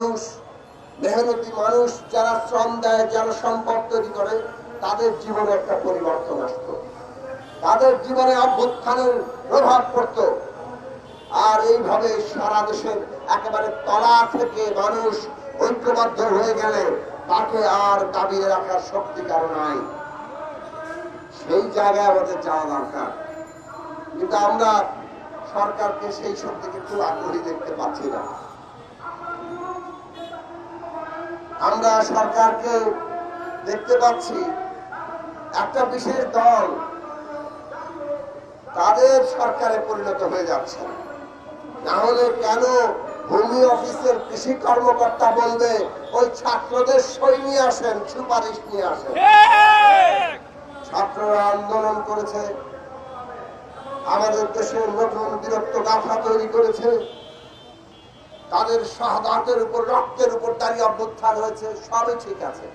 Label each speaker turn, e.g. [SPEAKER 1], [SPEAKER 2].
[SPEAKER 1] মানুষ, মেহনতি মানুষ যারা শ্রম দেয়, যারা সম্পদ তৈরি করে, তাদের জীবনে একটা পরিবর্তন আসতো। তাদের জীবনে অভ্যুত্থানের প্রভাব পড়তো। আর এইভাবে সারা দেশের একেবারে তলা থেকে মানুষ ঐক্যবদ্ধ হয়ে গেলে তাকে আর দাবিয়ে রাখার শক্তি কারও নাই। সেই জায়গায় আমাদের যাওয়া দরকার। কিন্তু আমরা সরকারকে সেই দিকে খুব আগ্রহী দেখতে পাচ্ছি না। আমরা সরকারকে দেখতে পাচ্ছি, একটা বিশেষ দল তাদের সরকারে পরিণত হয়ে যাচ্ছে। না হলে কেন ভূমি অফিসের কৃষি কর্মকর্তা বলবে, ওই ছাত্রদের সই নিয়ে আসেন, সুপারিশ নিয়ে আসেন। ছাত্ররা আন্দোলন করেছে, আমাদের দেশে নতুন বিরক্ত গাথা তৈরি করেছে। তাদের শাহাদাতের উপর রক্তের উপর দাঁড়িয়ে অভ্যুত্থান হয়েছে সবই ঠিক আছে।